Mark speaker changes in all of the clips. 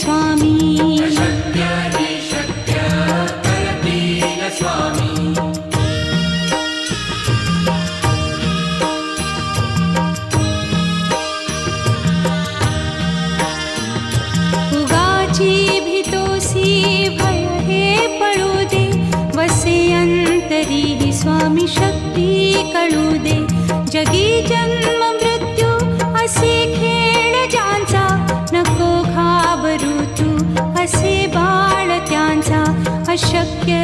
Speaker 1: स्वामी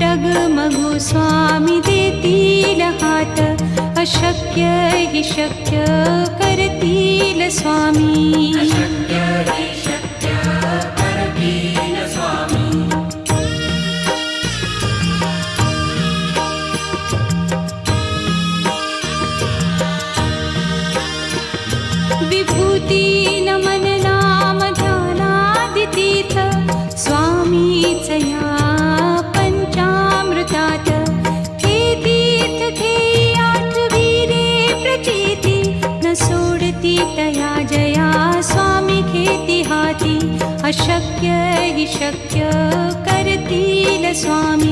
Speaker 1: डगमगु मगो स्वामी दे तिल अशक्य हि शक्य करतील स्वामी। शक्य करतील स्वामी.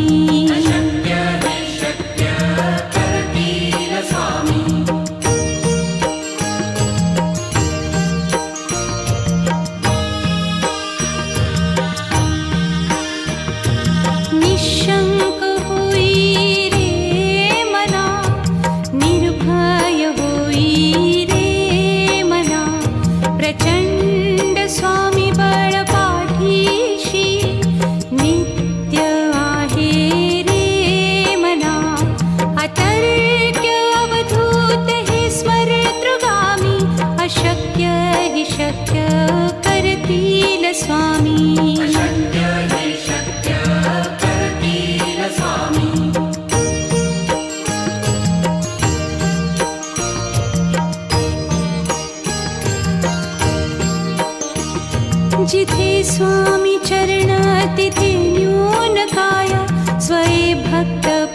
Speaker 1: जिथे स्वामी चरणातिथि न्यूनकाय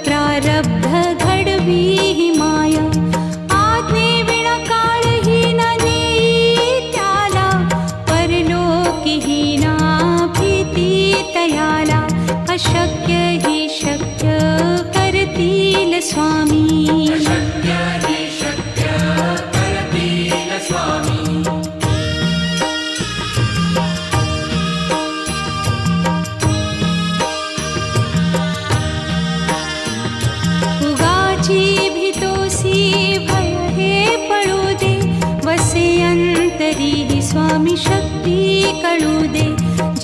Speaker 1: प्रारब्ध घडवी माया। आज्ञे विणा काळही न त्याला आग्णकालहीना ना परलोकहीनाति तयाला अशक्य हि शक्य करतील न स्वामी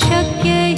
Speaker 2: शक्य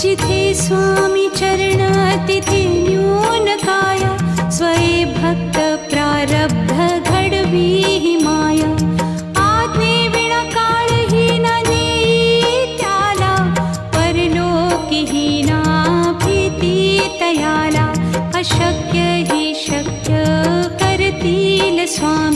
Speaker 1: जिथे स्वामी चरणातिथि स्वये भक्त प्रारब्ध घडवी माया। आत्मकारीना ना परलोकिही तयाला अशक्य हि शक्य करतील स्वामी।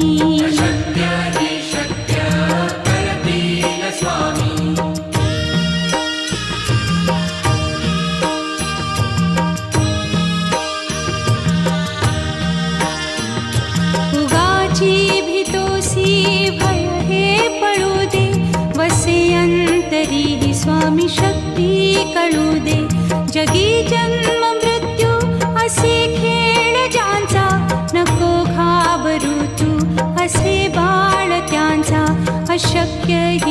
Speaker 1: gave.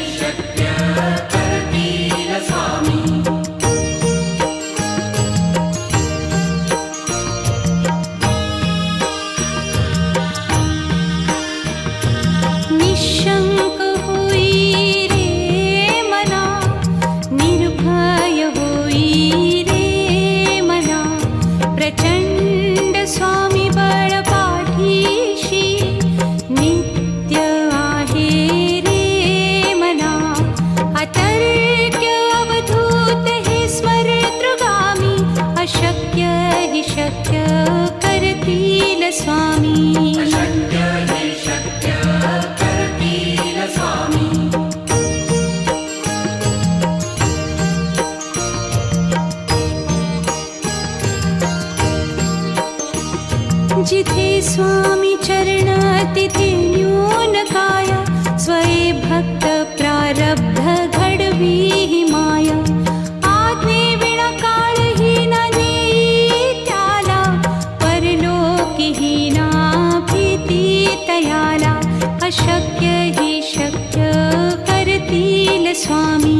Speaker 2: जिते स्वामी
Speaker 1: चरणातिथिन्यूनकाय स्वये भक्त प्रारब्ध भक्तप्रारब्धगढवी माया। आत्मृणकालहीना नीत्याला परलोकिहीनाप्रीति तयाला अशक्य हि शक्य करतील स्वामी।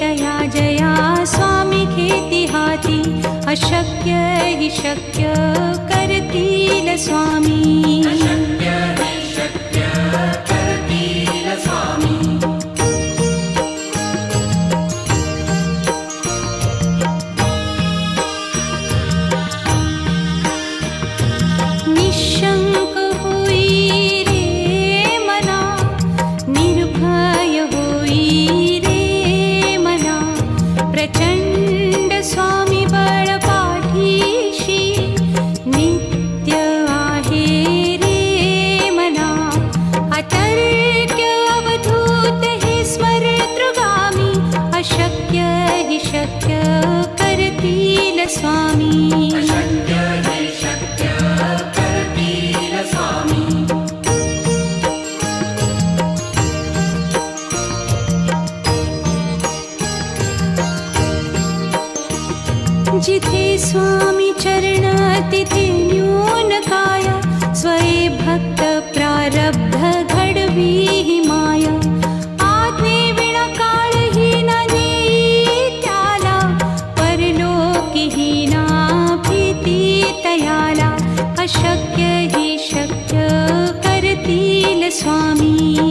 Speaker 1: तया जया स्वामी खेती हाथी अशक्य ही शक्य करतील स्वामी।
Speaker 2: स्वामी
Speaker 1: स्वामी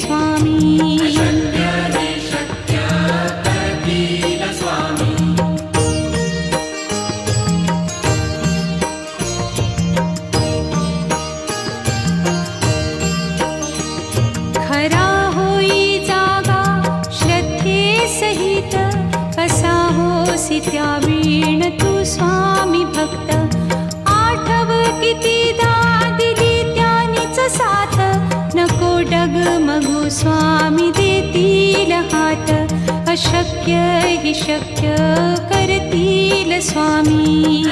Speaker 1: स्वामी
Speaker 2: स्वामी
Speaker 1: दे तिल हाट अशक्य विक्यतिल स्वामी.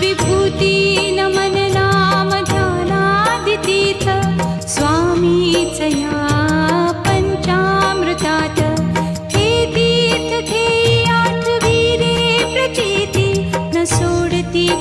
Speaker 1: विभूति